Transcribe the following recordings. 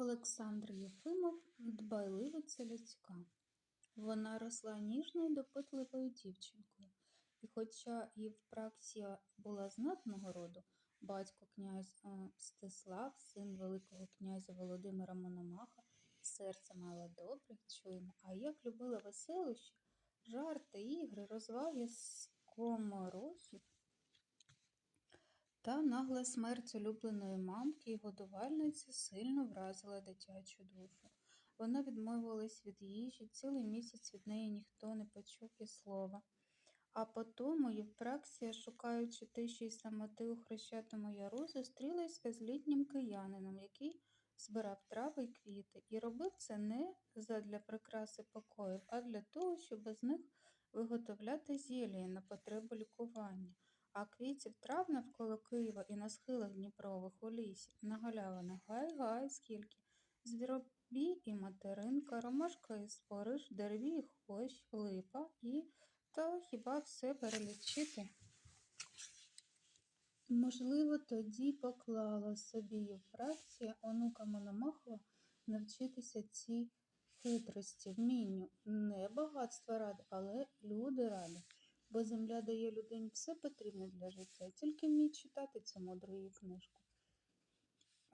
Олександр Єфимов дбайливиця людська. Вона росла ніжною допитливою дівчинкою, і хоча Євпраксія була знатного роду, батько князь е, Мстислав, син Великого князя Володимира Мономаха, серце мала добре, чуйне, а як любила веселощі, жарти, ігри, розваги скоморохів, та нагла смерть улюбленої мамки і годувальниці сильно вразила дитячу душу. Вона відмовилась від їжі, цілий місяць від неї ніхто не почув і слова. А потому Євпраксія, шукаючи тиші й самоти у хрещатому яру, зустрілась з літнім киянином, який збирав трави й квіти, і робив це не задля прикраси покоїв, а для того, щоб з них виготовляти зілля на потребу лікування. А квітів трав навколо Києва і на схилах Дніпрових у лісі, на галявинах гай-гай скільки. Звіробій і материнка, ромашка і спориш, дереві і хвощ, липа і та хіба все перелічити. Можливо, тоді поклала собі Євпраксія онука Мономахова навчитися цій хитрості, вмінню. Не багатства ради, але люди ради. Бо земля дає людині все потрібне для життя, тільки вміть читати цю мудру її книжку.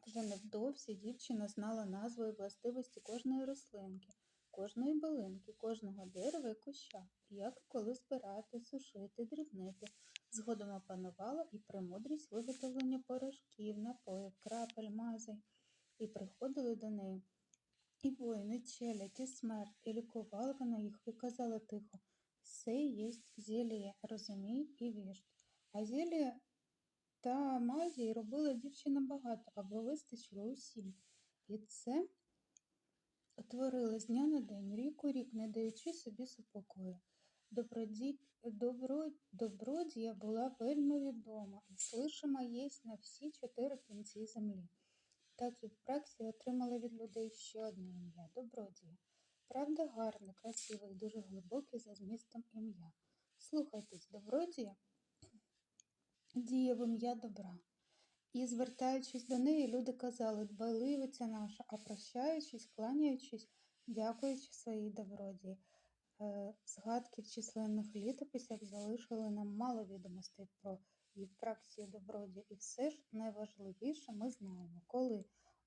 Вже невдовзі дівчина знала назву і властивості кожної рослинки, кожної билинки, кожного дерева і куща, як і коли збирати, сушити, дрібнити. Згодом опанувала і премудрість виготовлення порошків, напоїв, крапель, мазей. І приходили до неї і воїни, челядь, і смерть, і лікувала вона їх, і казала тихо все єсть зілля, розумій і віж. А зілля та мазі робила дівчина багато, аби вистачило усім. І це творила з дня на день, рік у рік, не даючи собі супокою. Доброді... Добро... Добродія була вельми відома і слишима єсть на всі чотири кінці землі. Так і в праксі отримала від людей ще одне ім'я добродія. Правда, гарне, красиве і дуже глибоке за змістом ім'я. Слухайтесь, добродія діє в ім'я добра. І, звертаючись до неї, люди казали дбайливиця наша, а прощаючись, кланяючись, дякуючи своїй добродії. Е, згадки в численних літописях залишили нам мало відомостей про Євпраксію добродія. І все ж найважливіше ми знаємо, коли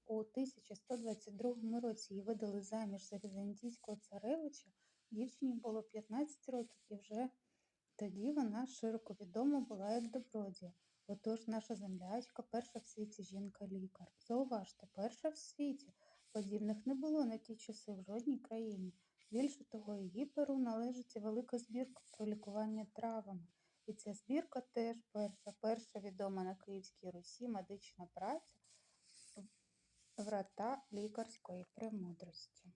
у 1122 році її видали заміж за візантійського царевича, дівчині було 15 років і вже тоді вона широко відома була як добродія. Отож наша землячка, перша в світі жінка-лікар. Зауважте, перша в світі. Подібних не було на ті часи в жодній країні. Більше того, її перу належить велика збірка про лікування травами. І ця збірка теж перша, перша відома на Київській Русі медична праця врата лікарської премудрості.